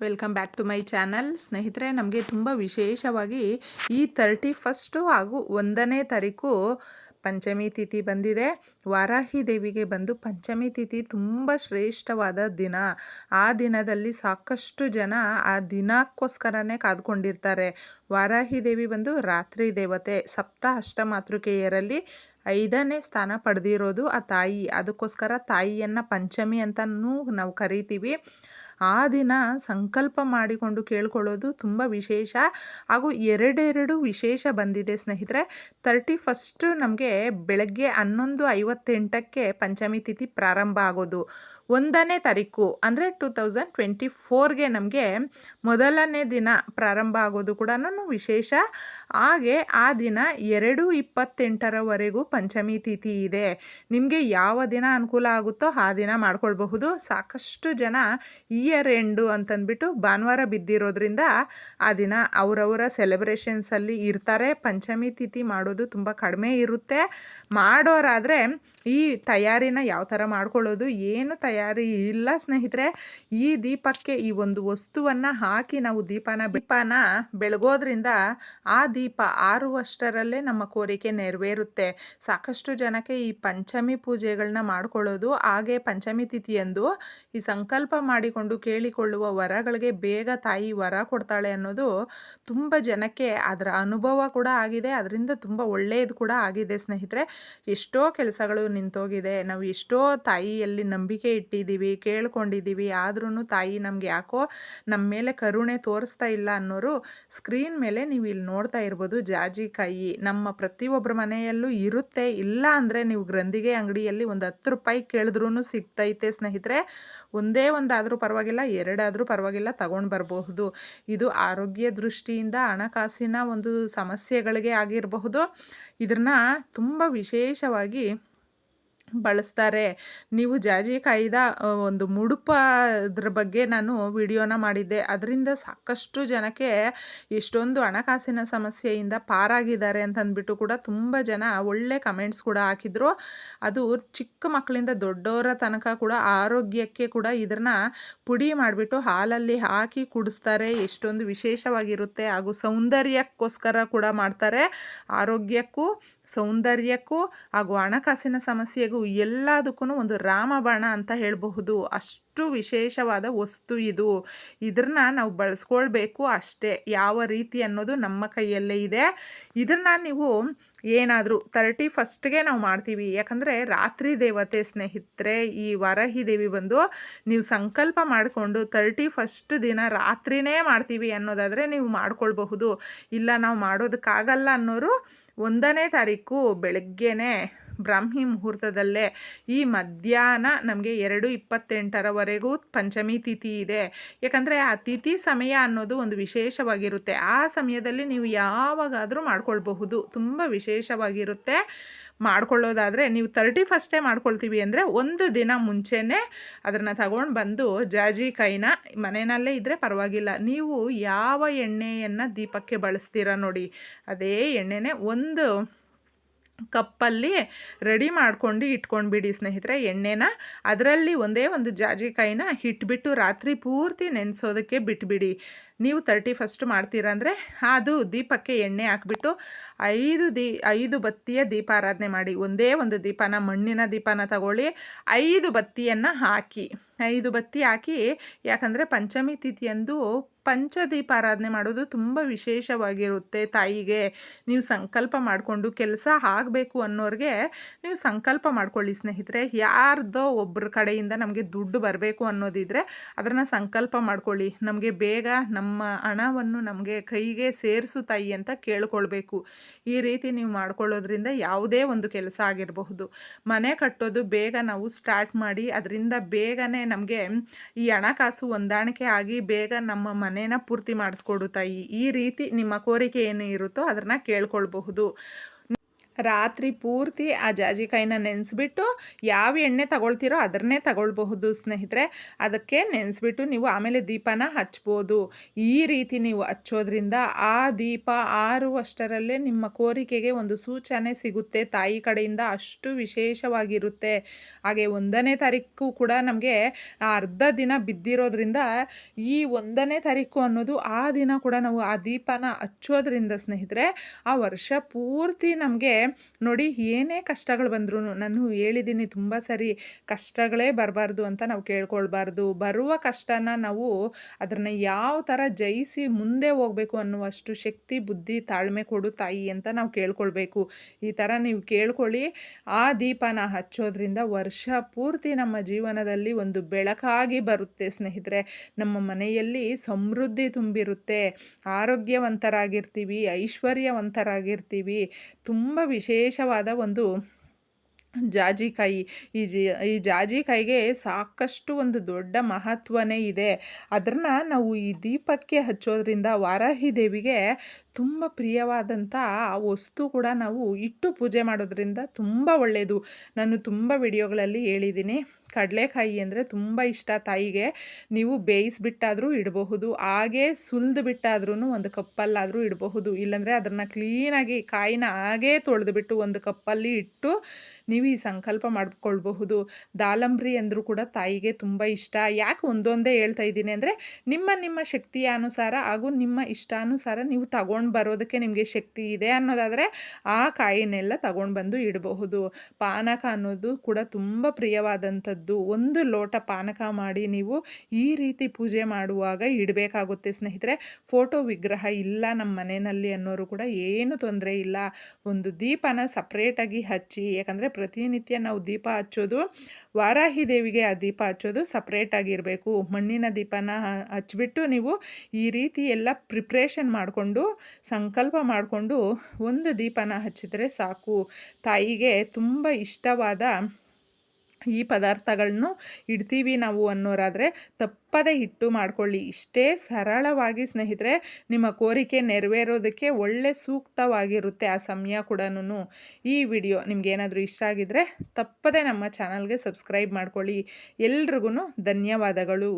Welcome back to my channel ಸ್ನೇಹಿತರೆ, ನಮಗೆ ತುಂಬ ವಿಶೇಷವಾಗಿ ಈ ತರ್ಟಿ ಫಸ್ಟು ಹಾಗೂ ಒಂದನೇ ತಾರೀಕು ಪಂಚಮಿ ತಿಥಿ ಬಂದಿದೆ. ವಾರಾಹಿ ದೇವಿಗೆ ಬಂದು ಪಂಚಮಿ ತಿಥಿ ತುಂಬ ಶ್ರೇಷ್ಠವಾದ ದಿನ. ಆ ದಿನದಲ್ಲಿ ಸಾಕಷ್ಟು ಜನ ಆ ದಿನಕ್ಕೋಸ್ಕರನೇ ಕಾದ್ಕೊಂಡಿರ್ತಾರೆ. ವಾರಾಹಿ ದೇವಿ ಬಂದು ರಾತ್ರಿ ದೇವತೆ, ಸಪ್ತ ಅಷ್ಟಮಾತೃಕೆಯರಲ್ಲಿ ಐದನೇ ಸ್ಥಾನ ಪಡೆದಿರೋದು ಆ ತಾಯಿ. ಅದಕ್ಕೋಸ್ಕರ ತಾಯಿಯನ್ನು ಪಂಚಮಿ ಅಂತಲೂ ನಾವು ಕರಿತೀವಿ. ಆ ದಿನ ಸಂಕಲ್ಪ ಮಾಡಿಕೊಂಡು ಕೇಳ್ಕೊಳ್ಳೋದು ತುಂಬ ವಿಶೇಷ. ಹಾಗೂ ಎರಡೆರಡು ವಿಶೇಷ ಬಂದಿದೆ ಸ್ನೇಹಿತರೆ. ತರ್ಟಿ ಫಸ್ಟು ನಮಗೆ ಬೆಳಗ್ಗೆ ಹನ್ನೊಂದು ಐವತ್ತೆಂಟಕ್ಕೆ ಪಂಚಮಿ ತಿಥಿ ಪ್ರಾರಂಭ ಆಗೋದು. ಒಂದನೇ ತಾರೀಕು ಅಂದರೆ ಟು ತೌಸಂಡ್ ಟ್ವೆಂಟಿ ಫೋರ್ಗೆ ನಮಗೆ ಮೊದಲನೇ ದಿನ ಪ್ರಾರಂಭ ಆಗೋದು ಕೂಡ ವಿಶೇಷ. ಹಾಗೆ ಆ ದಿನ ಎರಡು ಇಪ್ಪತ್ತೆಂಟರವರೆಗೂ ಪಂಚಮಿ ತಿಥಿ ಇದೆ. ನಿಮಗೆ ಯಾವ ದಿನ ಅನುಕೂಲ ಆಗುತ್ತೋ ಆ ದಿನ ಮಾಡ್ಕೊಳ್ಬಹುದು. ಸಾಕಷ್ಟು ಜನ ಇಯರ್ ಎಂಡು ಅಂತಂದ್ಬಿಟ್ಟು ಭಾನುವಾರ ಬಿದ್ದಿರೋದ್ರಿಂದ ಆ ದಿನ ಅವರವರ ಸೆಲೆಬ್ರೇಷನ್ಸಲ್ಲಿ ಇರ್ತಾರೆ. ಪಂಚಮಿ ತಿಥಿ ಮಾಡೋದು ತುಂಬ ಕಡಿಮೆ ಇರುತ್ತೆ. ಮಾಡೋರಾದರೆ ಈ ತಯಾರಿನ ಯಾವ ಥರ ಮಾಡ್ಕೊಳ್ಳೋದು, ಏನು ತಯಾರಿ ಇಲ್ಲ ಸ್ನೇಹಿತರೆ, ಈ ದೀಪಕ್ಕೆ ಈ ಒಂದು ವಸ್ತುವನ್ನು ಹಾಕಿ ನಾವು ದೀಪನ ದೀಪನ ಬೆಳಗೋದ್ರಿಂದ ಆ ದೀಪ ಆರುವಷ್ಟರಲ್ಲೇ ನಮ್ಮ ಕೋರಿಕೆ ನೆರವೇರುತ್ತೆ. ಸಾಕಷ್ಟು ಜನಕ್ಕೆ ಈ ಪಂಚಮಿ ಪೂಜೆಗಳನ್ನ ಮಾಡ್ಕೊಳ್ಳೋದು, ಹಾಗೆ ಪಂಚಮಿ ತಿಥಿಯಂದು ಈ ಸಂಕಲ್ಪ ಮಾಡಿಕೊಂಡು ಕೇಳಿಕೊಳ್ಳುವ ವರಗಳಿಗೆ ಬೇಗ ತಾಯಿ ವರ ಕೊಡ್ತಾಳೆ ಅನ್ನೋದು ತುಂಬ ಜನಕ್ಕೆ ಅದರ ಅನುಭವ ಕೂಡ ಆಗಿದೆ. ಅದರಿಂದ ತುಂಬ ಒಳ್ಳೆಯದು ಕೂಡ ಆಗಿದೆ ಸ್ನೇಹಿತರೆ. ಎಷ್ಟೋ ಕೆಲಸಗಳು ನಿಂತೋಗಿದೆ. ನಾವು ಎಷ್ಟೋ ತಾಯಿಯಲ್ಲಿ ನಂಬಿಕೆ ಇಟ್ಟಿದ್ದೀವಿ, ಕೇಳ್ಕೊಂಡಿದ್ದೀವಿ. ಆದ್ರೂ ತಾಯಿ ನಮ್ಗೆ ಯಾಕೋ ನಮ್ಮ ಮೇಲೆ ಕರುಣೆ ತೋರಿಸ್ತಾ ಇಲ್ಲ ಅನ್ನೋರು ಸ್ಕ್ರೀನ್ ಮೇಲೆ ನೀವು ಇಲ್ಲಿ ನೋಡ್ತಾ ಇರ್ಬೋದು. ಜಾಜಿಕಾಯಿ ನಮ್ಮ ಪ್ರತಿಯೊಬ್ಬರ ಮನೆಯಲ್ಲೂ ಇರುತ್ತೆ. ಇಲ್ಲ ಅಂದರೆ ನೀವು ಗ್ರಂಥಿಗೆ ಅಂಗಡಿಯಲ್ಲಿ ಒಂದು ಹತ್ತು ರೂಪಾಯಿ ಕೇಳಿದ್ರೂ ಸಿಗ್ತೈತೆ ಸ್ನೇಹಿತರೆ. ಒಂದೇ ಒಂದಾದರೂ ಪರವಾಗಿಲ್ಲ, ಎರಡಾದರೂ ಪರವಾಗಿಲ್ಲ, ತಗೊಂಡು ಬರಬಹುದು. ಇದು ಆರೋಗ್ಯ ದೃಷ್ಟಿಯಿಂದ ಹಣಕಾಸಿನ ಒಂದು ಸಮಸ್ಯೆಗಳಿಗೆ ಆಗಿರಬಹುದು. ಇದನ್ನು ತುಂಬ ವಿಶೇಷವಾಗಿ ಬಳಸ್ತಾರೆ. ನೀವು ಜಾಜಿಕಾಯಿದ ಒಂದು ಮುಡುಪ ಅದ್ರ ಬಗ್ಗೆ ನಾನು ವಿಡಿಯೋನ ಮಾಡಿದ್ದೆ. ಅದರಿಂದ ಸಾಕಷ್ಟು ಜನಕ್ಕೆ ಎಷ್ಟೊಂದು ಹಣಕಾಸಿನ ಸಮಸ್ಯೆಯಿಂದ ಪಾರಾಗಿದ್ದಾರೆ ಅಂತಂದ್ಬಿಟ್ಟು ಕೂಡ ತುಂಬ ಜನ ಒಳ್ಳೆ ಕಮೆಂಟ್ಸ್ ಕೂಡ ಹಾಕಿದ್ರು. ಅದು ಚಿಕ್ಕ ಮಕ್ಕಳಿಂದ ದೊಡ್ಡವರ ತನಕ ಕೂಡ ಆರೋಗ್ಯಕ್ಕೆ ಕೂಡ ಇದನ್ನ ಪುಡಿ ಮಾಡಿಬಿಟ್ಟು ಹಾಲಲ್ಲಿ ಹಾಕಿ ಕುಡಿಸ್ತಾರೆ. ಎಷ್ಟೊಂದು ವಿಶೇಷವಾಗಿರುತ್ತೆ. ಹಾಗೂ ಸೌಂದರ್ಯಕ್ಕೋಸ್ಕರ ಕೂಡ ಮಾಡ್ತಾರೆ. ಆರೋಗ್ಯಕ್ಕೂ ಸೌಂದರ್ಯಕ್ಕೂ ಹಾಗೂ ಹಣಕಾಸಿನ ಸಮಸ್ಯೆಗೂ ಎಲ್ಲದಕ್ಕೂ ಒಂದು ರಾಮಬಾಣ ಅಂತ ಹೇಳಬಹುದು. ಅಷ್ಟು ವಿಶೇಷವಾದ ವಸ್ತು ಇದು. ಇದನ್ನ ನಾವು ಬಳಸ್ಕೊಳ್ಬೇಕು ಅಷ್ಟೇ. ಯಾವ ರೀತಿ ಅನ್ನೋದು ನಮ್ಮ ಕೈಯಲ್ಲೇ ಇದೆ. ಇದನ್ನ ನೀವು ಏನಾದರೂ ತರ್ಟಿ ಫಸ್ಟ್ಗೆ ನಾವು ಮಾಡ್ತೀವಿ. ಯಾಕಂದರೆ ರಾತ್ರಿ ದೇವತೆ ಸ್ನೇಹಿತರೆ, ಈ ವರಹಿ ದೇವಿ ಬಂದು ನೀವು ಸಂಕಲ್ಪ ಮಾಡಿಕೊಂಡು ತರ್ಟಿ ಫಸ್ಟ್ ದಿನ ರಾತ್ರಿನೇ ಮಾಡ್ತೀವಿ ಅನ್ನೋದಾದರೆ ನೀವು ಮಾಡ್ಕೊಳ್ಬಹುದು. ಇಲ್ಲ, ನಾವು ಮಾಡೋದಕ್ಕಾಗಲ್ಲ ಅನ್ನೋರು ಒಂದನೇ ತಾರೀಕು ಬೆಳಗ್ಗೆನೇ ಬ್ರಾಹ್ಮಿ ಮುಹೂರ್ತದಲ್ಲೇ ಈ ಮಧ್ಯಾಹ್ನ ನಮಗೆ ಎರಡು ಇಪ್ಪತ್ತೆಂಟರವರೆಗೂ ಪಂಚಮಿ ತಿಥಿ ಇದೆ. ಯಾಕಂದರೆ ಆ ತಿಥಿ ಸಮಯ ಅನ್ನೋದು ಒಂದು ವಿಶೇಷವಾಗಿರುತ್ತೆ. ಆ ಸಮಯದಲ್ಲಿ ನೀವು ಯಾವಾಗಾದರೂ ಮಾಡ್ಕೊಳ್ಬಹುದು. ತುಂಬ ವಿಶೇಷವಾಗಿರುತ್ತೆ. ಮಾಡ್ಕೊಳ್ಳೋದಾದರೆ ನೀವು ತರ್ಟಿ ಫಸ್ಟೇ ಮಾಡ್ಕೊಳ್ತೀವಿ ಅಂದರೆ ಒಂದು ದಿನ ಮುಂಚೆನೇ ಅದನ್ನು ತಗೊಂಡು ಬಂದು ಜಾಜಿ ಕೈನ ಮನೆಯಲ್ಲೇ ಇದ್ದರೆ ಪರವಾಗಿಲ್ಲ. ನೀವು ಯಾವ ಎಣ್ಣೆಯನ್ನು ದೀಪಕ್ಕೆ ಬಳಸ್ತೀರ ನೋಡಿ. ಅದೇ ಎಣ್ಣೆನೇ ಒಂದು ಕಪ್ಪಲ್ಲಿ ರೆಡಿ ಮಾಡ್ಕೊಂಡು ಇಟ್ಕೊಂಡ್ಬಿಡಿ ಸ್ನೇಹಿತರೆ, ಎಣ್ಣೆನ. ಅದರಲ್ಲಿ ಒಂದೇ ಒಂದು ಜಾಜಿಕಾಯಿನ ಇಟ್ಬಿಟ್ಟು ರಾತ್ರಿ ಪೂರ್ತಿ ನೆನೆಸೋದಕ್ಕೆ ಬಿಟ್ಬಿಡಿ. ನೀವು ತರ್ಟಿ ಫಸ್ಟ್ ಮಾಡ್ತೀರಂದರೆ ಅದು ದೀಪಕ್ಕೆ ಎಣ್ಣೆ ಹಾಕ್ಬಿಟ್ಟು ಐದು ದೀ, ಐದು ಬತ್ತಿಯ ದೀಪಾರಾಧನೆ ಮಾಡಿ. ಒಂದೇ ಒಂದು ದೀಪನ, ಮಣ್ಣಿನ ದೀಪನ ತಗೊಳ್ಳಿ, ಐದು ಬತ್ತಿಯನ್ನು ಹಾಕಿ. ಐದು ಬತ್ತಿ ಹಾಕಿ, ಯಾಕಂದರೆ ಪಂಚಮಿ ತಿಥಿಯಂದು ಪಂಚದೀಪಾರಾಧನೆ ಮಾಡೋದು ತುಂಬ ವಿಶೇಷವಾಗಿರುತ್ತೆ ತಾಯಿಗೆ. ನೀವು ಸಂಕಲ್ಪ ಮಾಡಿಕೊಂಡು ಕೆಲಸ ಆಗಬೇಕು ಅನ್ನೋರಿಗೆ ನೀವು ಸಂಕಲ್ಪ ಮಾಡ್ಕೊಳ್ಳಿ ಸ್ನೇಹಿತರೆ. ಯಾರ್ದೋ ಒಬ್ಬರ ಕಡೆಯಿಂದ ನಮಗೆ ದುಡ್ಡು ಬರಬೇಕು ಅನ್ನೋದಿದ್ರೆ ಅದನ್ನು ಸಂಕಲ್ಪ ಮಾಡ್ಕೊಳ್ಳಿ. ನಮಗೆ ಬೇಗ ನಮ್ಮ ಹಣವನ್ನು ನಮಗೆ ಕೈಗೆ ಸೇರಿಸು ತಾಯಿ ಅಂತ ಕೇಳ್ಕೊಳ್ಬೇಕು. ಈ ರೀತಿ ನೀವು ಮಾಡ್ಕೊಳ್ಳೋದ್ರಿಂದ ಯಾವುದೇ ಒಂದು ಕೆಲಸ ಆಗಿರಬಹುದು. ಮನೆ ಕಟ್ಟೋದು ಬೇಗ ನಾವು ಸ್ಟಾರ್ಟ್ ಮಾಡಿ, ಅದರಿಂದ ಬೇಗನೆ ನಮಗೆ ಈ ಹಣಕಾಸು ಹೊಂದಾಣಿಕೆ ಆಗಿ ಬೇಗ ನಮ್ಮ ಮನೇನ ಪೂರ್ತಿ ಮಾಡಿಸ್ಕೊಡು ತಾಯಿ. ಈ ರೀತಿ ನಿಮ್ಮ ಕೋರಿಕೆ ಏನು ಇರುತ್ತೋ ಅದನ್ನು ಕೇಳ್ಕೊಳ್ಬಹುದು. ರಾತ್ರಿ ಪೂರ್ತಿ ಆ ಜಾಜಿಕಾಯಿನ ನೆನೆಸ್ಬಿಟ್ಟು ಯಾವ ಎಣ್ಣೆ ತಗೊಳ್ತೀರೋ ಅದನ್ನೇ ತಗೊಳ್ಬಹುದು ಸ್ನೇಹಿತರೆ. ಅದಕ್ಕೆ ನೆನೆಸ್ಬಿಟ್ಟು ನೀವು ಆಮೇಲೆ ದೀಪನ ಹಚ್ಬೋದು. ಈ ರೀತಿ ನೀವು ಹಚ್ಚೋದ್ರಿಂದ ಆ ದೀಪ ಆರುವಷ್ಟರಲ್ಲೇ ನಿಮ್ಮ ಕೋರಿಕೆಗೆ ಒಂದು ಸೂಚನೆ ಸಿಗುತ್ತೆ. ತಾಯಿ ಕಡೆಯಿಂದ ಅಷ್ಟು ವಿಶೇಷವಾಗಿರುತ್ತೆ. ಹಾಗೆ ಒಂದನೇ ತಾರೀಕು ಕೂಡ ನಮಗೆ ಅರ್ಧ ದಿನ ಬಿದ್ದಿರೋದ್ರಿಂದ ಈ ಒಂದನೇ ತಾರೀಕು ಅನ್ನೋದು ಆ ದಿನ ಕೂಡ ನಾವು ಆ ದೀಪನ ಹಚ್ಚೋದ್ರಿಂದ ಸ್ನೇಹಿತರೆ, ಆ ವರ್ಷ ಪೂರ್ತಿ ನಮಗೆ ನೋಡಿ ಏನೇ ಕಷ್ಟಗಳು ಬಂದ್ರೂ ನಾನು ಹೇಳಿದ್ದೀನಿ ತುಂಬ ಸರಿ ಕಷ್ಟಗಳೇ ಬರಬಾರ್ದು ಅಂತ ನಾವು ಕೇಳ್ಕೊಳ್ಬಾರ್ದು. ಬರುವ ಕಷ್ಟನ ನಾವು ಅದನ್ನು ಯಾವ ಥರ ಜಯಿಸಿ ಮುಂದೆ ಹೋಗಬೇಕು ಅನ್ನುವಷ್ಟು ಶಕ್ತಿ, ಬುದ್ಧಿ, ತಾಳ್ಮೆ ಕೊಡು ತಾಯಿ ಅಂತ ನಾವು ಕೇಳ್ಕೊಳ್ಬೇಕು. ಈ ಥರ ನೀವು ಕೇಳ್ಕೊಳ್ಳಿ. ಆ ದೀಪನ ಹಚ್ಚೋದ್ರಿಂದ ವರ್ಷ ಪೂರ್ತಿ ನಮ್ಮ ಜೀವನದಲ್ಲಿ ಒಂದು ಬೆಳಕಾಗಿ ಬರುತ್ತೆ ಸ್ನೇಹಿತರೆ. ನಮ್ಮ ಮನೆಯಲ್ಲಿ ಸಮೃದ್ಧಿ ತುಂಬಿರುತ್ತೆ. ಆರೋಗ್ಯವಂತರಾಗಿರ್ತೀವಿ, ಐಶ್ವರ್ಯವಂತರಾಗಿರ್ತೀವಿ. ತುಂಬ ವಿಶೇಷವಾದ ಒಂದು ಜಾಜಿಕಾಯಿ ಈ ಜಿ, ಈ ಜಾಜಿಕಾಯಿಗೆ ಸಾಕಷ್ಟು ಒಂದು ದೊಡ್ಡ ಮಹತ್ವನೇ ಇದೆ. ಅದನ್ನು ನಾವು ಈ ದೀಪಕ್ಕೆ ಹಚ್ಚೋದ್ರಿಂದ ವಾರಾಹಿ ದೇವಿಗೆ ತುಂಬ ಪ್ರಿಯವಾದಂಥ ವಸ್ತು ಕೂಡ ನಾವು ಇಟ್ಟು ಪೂಜೆ ಮಾಡೋದ್ರಿಂದ ತುಂಬ ಒಳ್ಳೆಯದು ನಾನು ತುಂಬ ವಿಡಿಯೋಗಳಲ್ಲಿ ಹೇಳಿದ್ದೀನಿ. ಕಡಲೆಕಾಯಿ ಅಂದರೆ ತುಂಬ ಇಷ್ಟ ತಾಯಿಗೆ. ನೀವು ಬೇಯಿಸಿಬಿಟ್ಟಾದರೂ ಇಡಬಹುದು, ಹಾಗೆ ಸುಲಿದು ಬಿಟ್ಟಾದ್ರೂ ಒಂದು ಕಪ್ಪಲ್ಲಾದರೂ ಇಡಬಹುದು. ಇಲ್ಲಾಂದರೆ ಅದನ್ನು ಕ್ಲೀನಾಗಿ ಕಾಯಿನ ಹಾಗೇ ತೊಳೆದುಬಿಟ್ಟು ಒಂದು ಕಪ್ಪಲ್ಲಿ ಇಟ್ಟು ನೀವು ಈ ಸಂಕಲ್ಪ ಮಾಡಿಕೊಳ್ಬಹುದು. ದಾಲಂಬ್ರಿ ಅಂದರೂ ಕೂಡ ತಾಯಿಗೆ ತುಂಬ ಇಷ್ಟ. ಯಾಕೆ ಒಂದೊಂದೇ ಹೇಳ್ತಾ ಇದ್ದೀನಿ ಅಂದರೆ ನಿಮ್ಮ ನಿಮ್ಮ ಶಕ್ತಿಯ ಅನುಸಾರ ಹಾಗೂ ನಿಮ್ಮ ಇಷ್ಟಾನುಸಾರ ನೀವು ತಗೊಂಡು ಬರೋದಕ್ಕೆ ನಿಮಗೆ ಶಕ್ತಿ ಇದೆ ಅನ್ನೋದಾದರೆ ಆ ಕಾಯಿನೆಲ್ಲ ತಗೊಂಡು ಬಂದು ಇಡಬಹುದು. ಪಾನಕ ಅನ್ನೋದು ಕೂಡ ತುಂಬ ಪ್ರಿಯವಾದಂಥದ್ದು. ಒಂದು ಲೋಟ ಪಾನಕ ಮಾಡಿ ನೀವು ಈ ರೀತಿ ಪೂಜೆ ಮಾಡುವಾಗ ಇಡಬೇಕಾಗುತ್ತೆ. ಸ್ನೇಹಿತರೆ, ಫೋಟೋ ವಿಗ್ರಹ ಇಲ್ಲ ನಮ್ಮ ಮನೆಯಲ್ಲಿ ಅನ್ನೋರು ಕೂಡ ಏನು ತೊಂದರೆ ಇಲ್ಲ. ಒಂದು ದೀಪನ ಸಪ್ರೇಟಾಗಿ ಹಚ್ಚಿ, ಯಾಕಂದರೆ ಪ್ರತಿನಿತ್ಯ ನಾವು ದೀಪ ಹಚ್ಚೋದು, ವಾರಾಹಿ ದೇವಿಗೆ ಆ ದೀಪ ಹಚ್ಚೋದು ಸಪ್ರೇಟಾಗಿರಬೇಕು ಮಣ್ಣಿನ ದೀಪನ ಹಚ್ಚಿಬಿಟ್ಟು ನೀವು ಈ ರೀತಿ ಎಲ್ಲ ಪ್ರಿಪ್ರೇಷನ್ ಮಾಡಿಕೊಂಡು, ಸಂಕಲ್ಪ ಮಾಡಿಕೊಂಡು ಒಂದು ದೀಪನ ಹಚ್ಚಿದರೆ ಸಾಕು. ತಾಯಿಗೆ ತುಂಬ ಇಷ್ಟವಾದ ಈ ಪದಾರ್ಥಗಳನ್ನು ಇಡ್ತೀವಿ ನಾವು ಅನ್ನೋರಾದರೆ ತಪ್ಪದೆ ಹಿಟ್ಟು ಮಾಡ್ಕೊಳ್ಳಿ. ಇಷ್ಟೇ ಸರಳವಾಗಿ ಸ್ನೇಹಿತರೆ, ನಿಮ್ಮ ಕೋರಿಕೆ ನೆರವೇರೋದಕ್ಕೆ ಒಳ್ಳೆ ಸೂಕ್ತವಾಗಿರುತ್ತೆ ಆ ಸಮಯ ಕೂಡ ಈ ವಿಡಿಯೋ ನಿಮಗೇನಾದರೂ ಇಷ್ಟ ಆಗಿದ್ದರೆ ತಪ್ಪದೆ ನಮ್ಮ ಚಾನಲ್ಗೆ ಸಬ್ಸ್ಕ್ರೈಬ್ ಮಾಡ್ಕೊಳ್ಳಿ. ಎಲ್ರಿಗೂ ಧನ್ಯವಾದಗಳು.